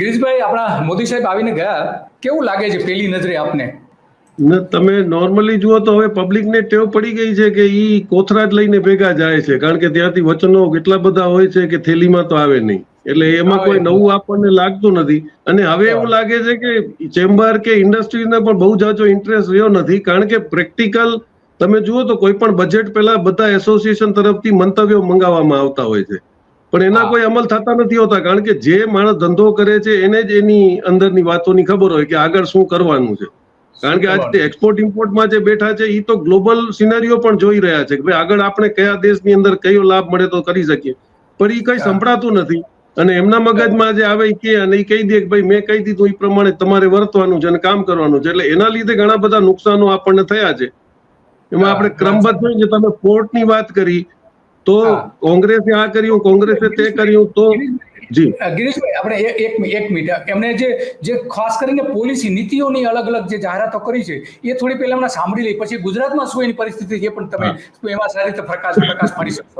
ગિરીશભાઈ આપણા મોદી સાહેબ આવીને ગયા. કેવું લાગે છે પેલી નજરે આપને? તમે નોર્મલી જુઓ તો હવે પબ્લિકને ટેવ પડી ગઈ છે કે ઈ કોથરા જ લઈને ભેગા જાય છે. કારણ કે ત્યાંથી વચનો કેટલા બધા હોય છે કે થેલીમાં તો આવે નહીં. એટલે એમાં કોઈ નવું આપણને લાગતું નથી. અને હવે એવું લાગે છે કે ચેમ્બર કે ઇન્ડસ્ટ્રીને પણ બહુ જાજો ઇન્ટરેસ્ટ રહ્યો નથી. કારણ કે પ્રેક્ટિકલ તમે જુઓ તો કોઈ પણ બજેટ પહેલા બધા એસોસિએશન તરફથી મંતવ્યો મંગાવવામાં આવતા હોય છે. પણ એના કોઈ અમલ થતા નથી હોતા કારણ કે જે માણસ ધંધો કરે છે એને જ એની અંદરની વાતોની ખબર હોય કે આગળ શું કરવાનું છે. કારણ કે આજે એક્સપોર્ટ ઇમ્પોર્ટમાં જે બેઠા છે એ તો ગ્લોબલ સિનારીઓ પણ જોઈ રહ્યા છે કે ભાઈ આગળ આપણે કયા દેશની અંદર કયો લાભ મળે તો કરી શકીએ. પણ એ કઈ સંભળાતું નથી. અને એમના મગજમાં જે આવે કે અને એ કહી દે કે ભાઈ મેં કહી દીધું એ પ્રમાણે તમારે વર્તવાનું છે અને કામ કરવાનું છે. એટલે એના લીધે ઘણા બધા નુકસાનો આપણને થયા છે. એમાં આપણે ક્રમબદ્ધ જે તમે પોર્ટની વાત કરી તો કોંગ્રેસે આ કર્યું કોંગ્રેસે તે કર્યું તો જી. ગિરીશભાઈ આપણે એક એક મિનિટ. એમણે જે જે ખાસ કરીને પોલિસી નીતિઓની અલગ અલગ જે જાહેરાતો કરી છે એ થોડી પહેલા હમણાં સાંભળી લઈ. પછી ગુજરાતમાં શું એની પરિસ્થિતિ છે પણ તમે એમાં સારી રીતે પ્રકાશ પ્રકાશ પાડી શકશો.